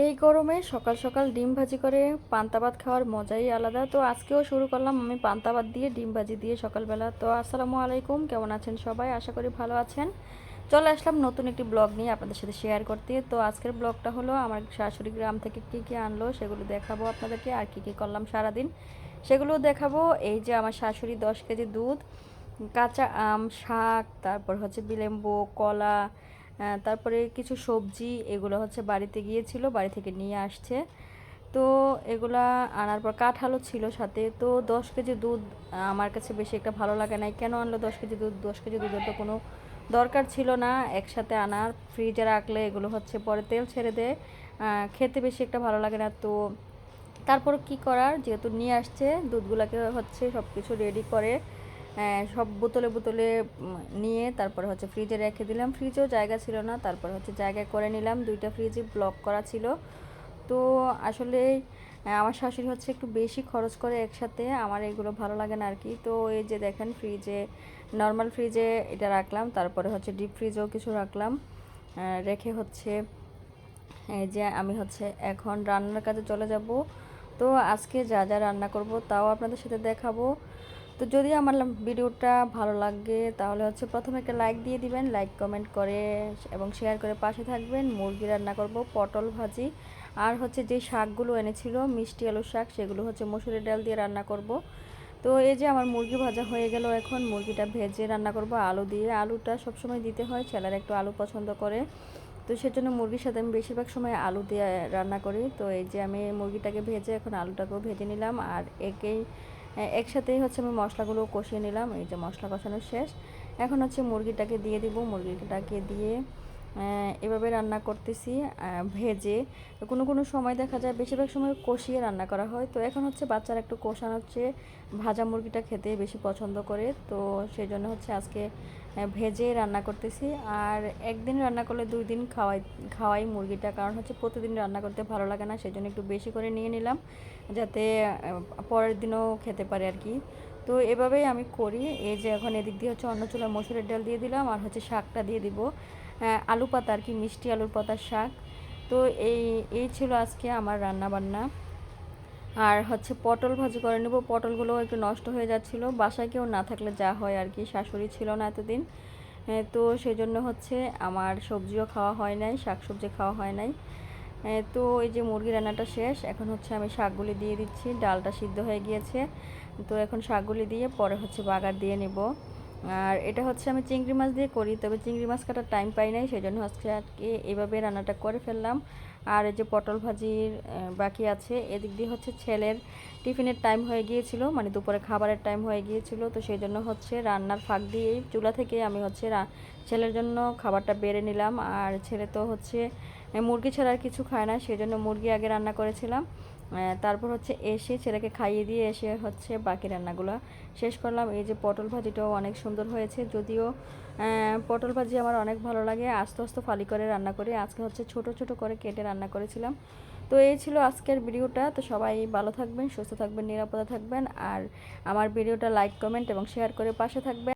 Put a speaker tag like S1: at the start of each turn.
S1: এই গরমে সকাল সকাল ডিম ভাজি করে পান্তা ভাত খাওয়ার মজাই আলাদা। তো আজকেও শুরু করলাম আমি পান্তা ভাত দিয়ে, ডিম ভাজি দিয়ে সকালবেলা। তো আসসালামু আলাইকুম, কেমন আছেন সবাই? আশা করি ভালো আছেন। চলে আসলাম নতুন একটি ব্লগ নিয়ে আপনাদের সাথে শেয়ার করতে। তো আজকের ব্লগটা হলো, আমার শাশুড়ি গ্রাম থেকে কী কী আনলো সেগুলো দেখাবো আপনাদেরকে, আর কী কী করলাম সারাদিন সেগুলো দেখাবো। এই যে আমার শাশুড়ি দশ কেজি দুধ, কাঁচা আম, শাক, তারপর হচ্ছে বিলেম্বু, কলা তারপরে কিছু সবজি এগুলো হচ্ছে বাড়িতে গিয়েছিল, বাড়ি থেকে নিয়ে আসছে। তো এগুলা আনার পর কাঁঠালও ছিল সাথে। তো দশ কেজি দুধ আমার কাছে বেশি একটা ভালো লাগে না কেন আনলো দশ কেজি দুধ? দশ কেজি দুধের তো কোনো দরকার ছিল না। একসাথে আনার ফ্রিজে রাখলে এগুলো হচ্ছে পরে তেল ছেড়ে দেয় খেতে বেশি একটা ভালো লাগে না। তো তারপর কি করার? যেহেতু নিয়ে আসছে, দুধগুলাকে হচ্ছে সব কিছু রেডি করে। সব বোতলে বোতলে নিয়ে তারপরে হচ্ছে ফ্রিজে রেখে দিলাম। ফ্রিজেও জায়গা ছিল না, তারপরে হচ্ছে জায়গা করে নিলাম। দুইটা ফ্রিজে ব্লক করা ছিল। তো আসলে আমার শাশুড়ি হচ্ছে একটু বেশি খরচ করে একসাথে। আমার এগুলো ভালো লাগে না আর কি তো এই যে দেখেন ফ্রিজে নর্মাল ফ্রিজে এটা রাখলাম। তারপরে হচ্ছে ডিপ ফ্রিজেও কিছু রাখলাম। রেখে হচ্ছে, এই যে আমি হচ্ছে এখন রান্নার কাজে চলে যাব। তো আজকে যা যা রান্না করব তাও আপনাদের সাথে দেখাবো। তো যদি আমার ভিডিওটা ভালো লাগে, তাহলে হচ্ছে প্রথমে একটা লাইক দিয়ে দিবেন। লাইক কমেন্ট করে এবং শেয়ার করে পাশে থাকবেন। মুরগি রান্না করব, পটল ভাজি। আর হচ্ছে যে শাকগুলো এনেছিল, মিষ্টি আলু শাক, সেগুলো হচ্ছে মসুরের ডাল দিয়ে রান্না করব। তো এই যে আমার মুরগি ভাজা হয়ে গেল এখন, মুরগিটা ভেজে রান্না করব আলু দিয়ে। আলুটা সবসময় দিতে হয়, ছেলেরা একটু আলু পছন্দ করে। তো সেজন্য মুরগির সাথে আমি বেশিরভাগ সময় আলু দিয়ে রান্না করি। তো এই যে আমি মুরগিটাকে ভেজে এখন আলুটাকেও ভেজে নিলাম। আর একেই একসাথেই হচ্ছে আমি মশলাগুলো কষিয়ে নিলাম। এই যে মশলা কষানো শেষ। এখন হচ্ছে মুরগিটাকে দিয়ে দিব। মুরগিটাকে দিয়ে এভাবে রান্না করতেছি ভেজে। কোনো কোনো সময় দেখা যায় বেশিরভাগ সময় কষিয়ে রান্না করা হয়। তো এখন হচ্ছে বাচ্চারা একটু কষানো হচ্ছে, ভাজা মুরগিটা খেতে বেশি পছন্দ করে। তো সেই জন্য হচ্ছে আজকে ভেজে রান্না করতেছি। আর একদিন রান্না করলে দুই দিন খাওয়াই খাওয়াই মুরগিটা। কারণ হচ্ছে প্রতিদিন রান্না করতে ভালো লাগে না, সেই জন্য একটু বেশি করে নিয়ে নিলাম, যাতে পরের দিনও খেতে পারে আর কি। তো এভাবেই আমি করি। এই যে এখন এদিক দিয়ে হচ্ছে অন্য চুলার মসুরের ডাল দিয়ে দিলাম আর হচ্ছে শাকটা দিয়ে দিব। আহ, আলু পাতা আর কি মিষ্টি আলুর পাতার শাক। তো এই এই ছিল আজকে আমার রান্না বান্না আর হচ্ছে পটল ভাজি করে নেব। পটলগুলো একটু নষ্ট হয়ে যাচ্ছিল। বাসায় কেউ না থাকলে যা হয় আর কি শাশুড়ি ছিল না এতদিন। তো সেই জন্য হচ্ছে আমার সবজিও খাওয়া হয় নাই শাক সবজি খাওয়া হয় নাই। তো এই যে মুরগি রান্নাটা শেষ। এখন হচ্ছে আমি শাকগুলি দিয়ে দিচ্ছি। ডালটা সিদ্ধ হয়ে গিয়েছে। তো এখন শাকগুলি দিয়ে পরে হচ্ছে বাগার দিয়ে নেব। আর এটা হচ্ছে আমি চিংড়ি মাছ দিয়ে করি, তবে চিংড়ি মাছ কাটার টাইম পাই নাই সেই জন্য হচ্ছে আজকে এভাবে রান্নাটা করে ফেললাম। আর এই যে পটল ভাজির বাকি আছে, এদিক দিয়ে হচ্ছে ছেলের টিফিনের টাইম হয়ে গিয়েছিল মানে দুপুরে খাবারের টাইম হয়ে গিয়েছিল, তো সেই জন্য হচ্ছে রান্নার ফাঁক দিয়েই চুলা থেকে আমি হচ্ছে ছেলের জন্য খাবারটা বেড়ে নিলাম। আর ছেলে তো হচ্ছে মুরগি ছাড়া আর কিছু খায় না সেই জন্য মুরগি আগে রান্না করেছিলাম। তারপর হচ্ছে এসে ছেলেকে খাইয়ে দিয়ে এসে হচ্ছে বাকি রান্নাগুলো শেষ করলাম। এই যে পটল ভাজিটাও অনেক সুন্দর হয়েছে, যদিও পটল ভাজি আমার অনেক ভালো লাগে। আস্তে আস্তে ফালি করে রান্না করি। আজকে হচ্ছে ছোট ছোট করে কেটে রান্না করেছিলাম। তো এই ছিল আজকের ভিডিওটা। তো সবাই ভালো থাকবেন, সুস্থ থাকবেন, নিরাপদে থাকবেন। আর আমার ভিডিওটা লাইক কমেন্ট এবং শেয়ার করে পাশে থাকবেন।